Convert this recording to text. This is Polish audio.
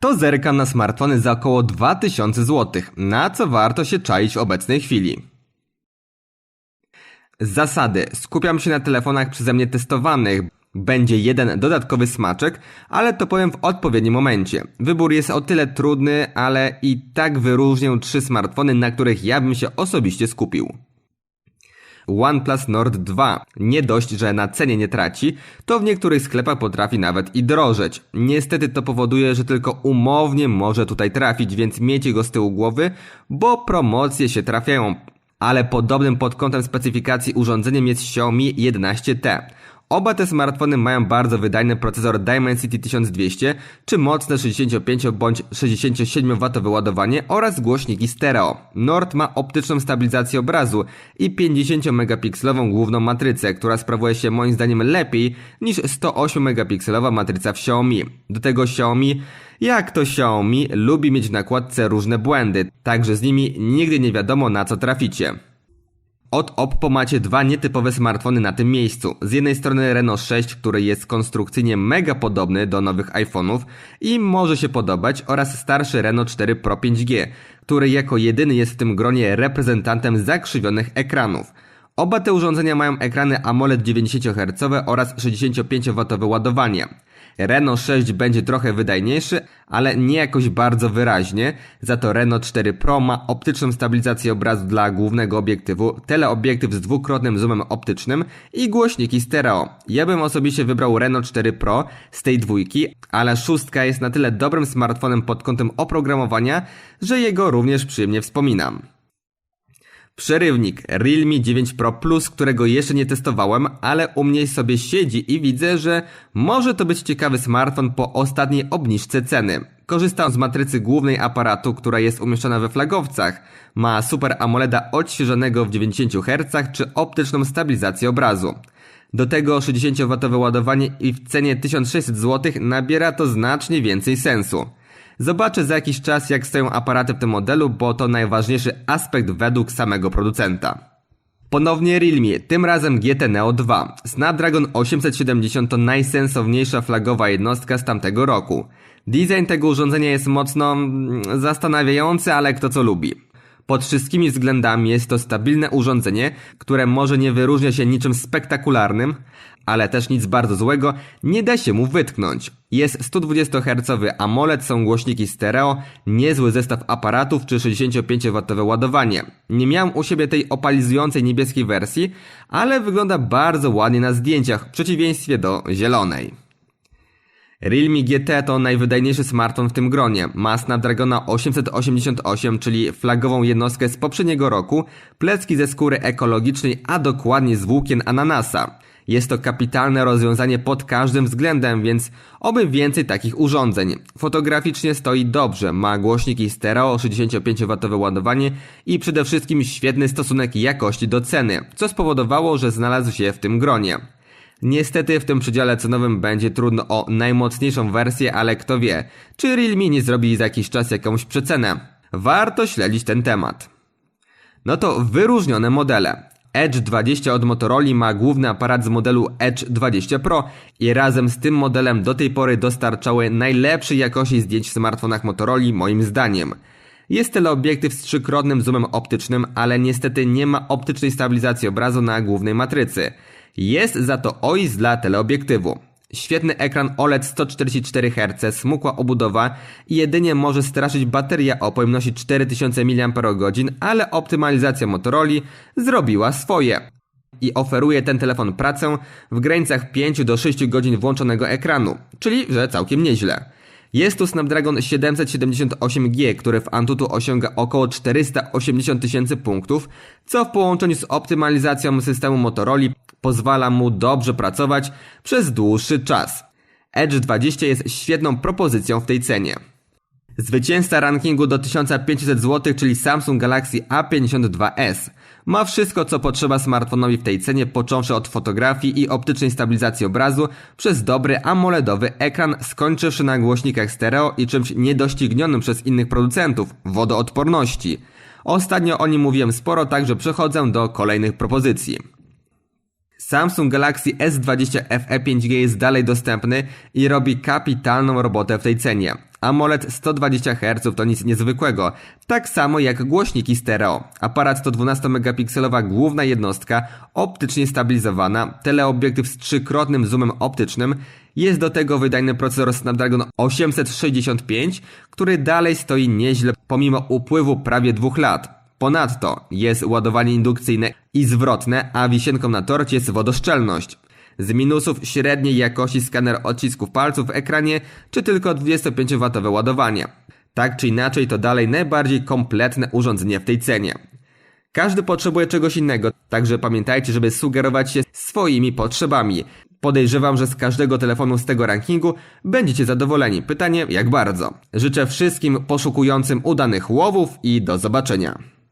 to zerkam na smartfony za około 2000 zł, na co warto się czaić w obecnej chwili. Zasady. Skupiam się na telefonach przeze mnie testowanych. Będzie jeden dodatkowy smaczek, ale to powiem w odpowiednim momencie. Wybór jest o tyle trudny, ale i tak wyróżnię trzy smartfony, na których ja bym się osobiście skupił. OnePlus Nord 2. Nie dość, że na cenie nie traci, to w niektórych sklepach potrafi nawet i drożeć. Niestety to powoduje, że tylko umownie może tutaj trafić, więc miejcie go z tyłu głowy, bo promocje się trafiają. Ale podobnym pod kątem specyfikacji urządzeniem jest Xiaomi 11T. Oba te smartfony mają bardzo wydajny procesor Dimensity 1200 czy mocne 65 bądź 67 W wyładowanie oraz głośniki stereo. Nord ma optyczną stabilizację obrazu i 50 megapikselową główną matrycę, która sprawuje się moim zdaniem lepiej niż 108 megapikselowa matryca w Xiaomi. Do tego Xiaomi jak to Xiaomi lubi mieć w nakładce różne błędy, także z nimi nigdy nie wiadomo na co traficie. Od Oppo macie dwa nietypowe smartfony na tym miejscu. Z jednej strony Reno 6, który jest konstrukcyjnie mega podobny do nowych iPhone'ów i może się podobać oraz starszy Reno 4 Pro 5G, który jako jedyny jest w tym gronie reprezentantem zakrzywionych ekranów. Oba te urządzenia mają ekrany AMOLED 90 Hz oraz 65W ładowanie. Renault 6 będzie trochę wydajniejszy, ale nie jakoś bardzo wyraźnie. Za to Renault 4 Pro ma optyczną stabilizację obrazu dla głównego obiektywu, teleobiektyw z dwukrotnym zoomem optycznym i głośniki stereo. Ja bym osobiście wybrał Renault 4 Pro z tej dwójki, ale szóstka jest na tyle dobrym smartfonem pod kątem oprogramowania, że jego również przyjemnie wspominam. Przerywnik Realme 9 Pro Plus, którego jeszcze nie testowałem, ale u mnie sobie siedzi i widzę, że może to być ciekawy smartfon po ostatniej obniżce ceny. Korzystam z matrycy głównej aparatu, która jest umieszczona we flagowcach. Ma Super AMOLEDa odświeżonego w 90 Hz czy optyczną stabilizację obrazu. Do tego 60W ładowanie i w cenie 1600 zł nabiera to znacznie więcej sensu. Zobaczę za jakiś czas jak stoją aparaty w tym modelu, bo to najważniejszy aspekt według samego producenta. Ponownie Realme, tym razem GT Neo 2. Snapdragon 870 to najsensowniejsza flagowa jednostka z tamtego roku. Design tego urządzenia jest mocno mm, zastanawiający, ale kto co lubi. Pod wszystkimi względami jest to stabilne urządzenie, które może nie wyróżnia się niczym spektakularnym, ale też nic bardzo złego, nie da się mu wytknąć. Jest 120 Hz AMOLED, są głośniki stereo, niezły zestaw aparatów czy 65W ładowanie. Nie miałem u siebie tej opalizującej niebieskiej wersji, ale wygląda bardzo ładnie na zdjęciach, w przeciwieństwie do zielonej. Realme GT to najwydajniejszy smartfon w tym gronie. Ma Snapdragona 888, czyli flagową jednostkę z poprzedniego roku, plecki ze skóry ekologicznej, a dokładnie z włókien ananasa. Jest to kapitalne rozwiązanie pod każdym względem, więc oby więcej takich urządzeń. Fotograficznie stoi dobrze, ma głośniki stereo, 65W ładowanie i przede wszystkim świetny stosunek jakości do ceny, co spowodowało, że znalazł się w tym gronie. Niestety w tym przedziale cenowym będzie trudno o najmocniejszą wersję, ale kto wie, czy Realme nie zrobi za jakiś czas jakąś przecenę. Warto śledzić ten temat. No to wyróżnione modele. Edge 20 od Motorola ma główny aparat z modelu Edge 20 Pro i razem z tym modelem do tej pory dostarczały najlepszej jakości zdjęć w smartfonach Motorola moim zdaniem. Jest teleobiektyw z trzykrotnym zoomem optycznym, ale niestety nie ma optycznej stabilizacji obrazu na głównej matrycy. Jest za to OIS dla teleobiektywu. Świetny ekran OLED 144 Hz, smukła obudowa i jedynie może straszyć bateria o pojemności 4000 mAh, ale optymalizacja Motorola zrobiła swoje. I oferuje ten telefon pracę w granicach 5 do 6 godzin włączonego ekranu, czyli że całkiem nieźle. Jest tu Snapdragon 778G, który w Antutu osiąga około 480 tysięcy punktów, co w połączeniu z optymalizacją systemu Motorola pozwala mu dobrze pracować przez dłuższy czas. Edge 20 jest świetną propozycją w tej cenie. Zwycięzca rankingu do 1500 zł, czyli Samsung Galaxy A52s. Ma wszystko, co potrzeba smartfonowi w tej cenie, począwszy od fotografii i optycznej stabilizacji obrazu, przez dobry AMOLEDowy ekran, skończywszy na głośnikach stereo i czymś niedoścignionym przez innych producentów wodoodporności. Ostatnio o nim mówiłem sporo, także przechodzę do kolejnych propozycji. Samsung Galaxy S20 FE 5G jest dalej dostępny i robi kapitalną robotę w tej cenie. AMOLED 120 Hz to nic niezwykłego, tak samo jak głośniki stereo. Aparat to 12-megapikselowa główna jednostka, optycznie stabilizowana, teleobiektyw z trzykrotnym zoomem optycznym, jest do tego wydajny procesor Snapdragon 865, który dalej stoi nieźle pomimo upływu prawie dwóch lat. Ponadto jest ładowanie indukcyjne i zwrotne, a wisienką na torcie jest wodoszczelność. Z minusów średniej jakości skaner odcisków palców w ekranie, czy tylko 25W ładowanie. Tak czy inaczej to dalej najbardziej kompletne urządzenie w tej cenie. Każdy potrzebuje czegoś innego, także pamiętajcie, żeby sugerować się swoimi potrzebami. Podejrzewam, że z każdego telefonu z tego rankingu będziecie zadowoleni. Pytanie, jak bardzo? Życzę wszystkim poszukującym udanych łowów i do zobaczenia.